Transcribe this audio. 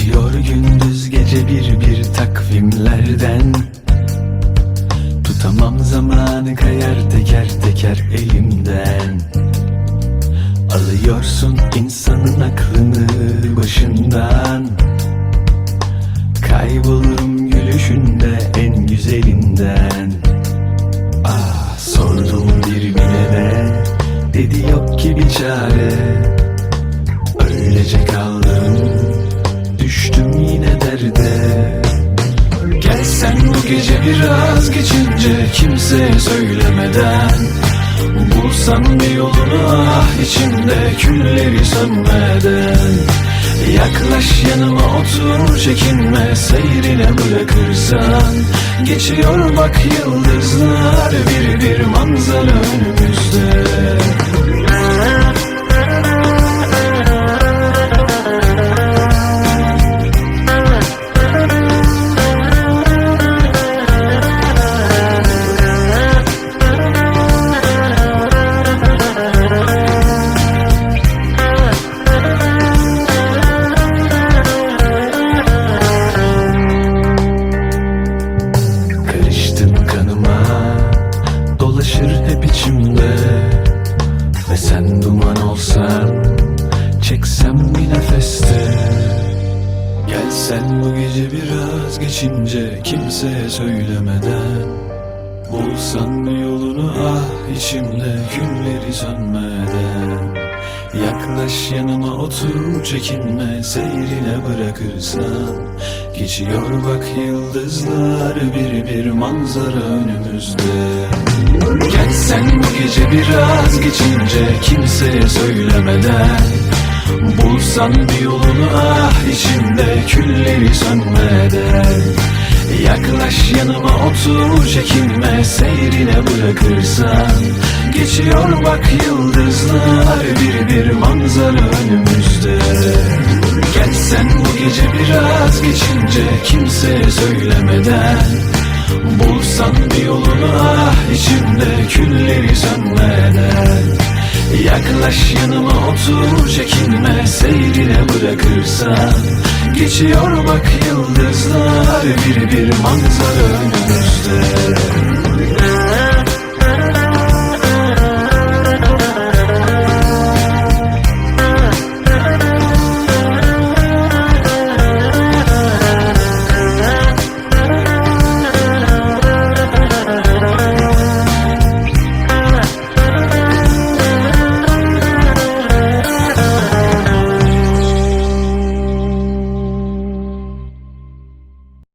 Geçiyor gündüz gece bir bir takvimlerden. Tutamam zamanı kayar teker teker elimden. Alıyorsun insanın aklını başından. Kaybolurum gülüşünde en güzelinden. Ah sordum bir bilene Dedi yok ki bir çare. Öylece kaldım yine derde Gelsen bu gece biraz geçince Kimseye söylemeden Bulsan bir yolunu ah içimde Külleri sönmeden. Yaklaş yanıma otur çekinme Seyrine bırakırsan. Geçiyor bak yıldızlar Bir bir manzara sen duman olsan Çeksem bir nefeste. Gelsen bu gece biraz geçince Kimseye söylemeden. Bulsan yolunu ah içimde Külleri sönmeden. Yaklaş yanıma otur çekinme Seyrine bırakırsan. Geçiyor bak yıldızlar Bir bir manzara önümüzde gece biraz geçince Kimseye söylemeden Bulsan bir yolunu ah içimde Külleri sönmeden. Yaklaş yanıma otur çekinme Seyrine bırakırsan. Geçiyor bak yıldızlar Bir bir manzara önümüzde. Gelsen bu gece biraz geçince Kimseye söylemeden Bulsan bir yolunu ah içimde Külleri sönmeden Yaklaş yanıma otur çekinme Seyrine bırakırsan. Geçiyor bak yıldızlar Bir bir manzara önümüzde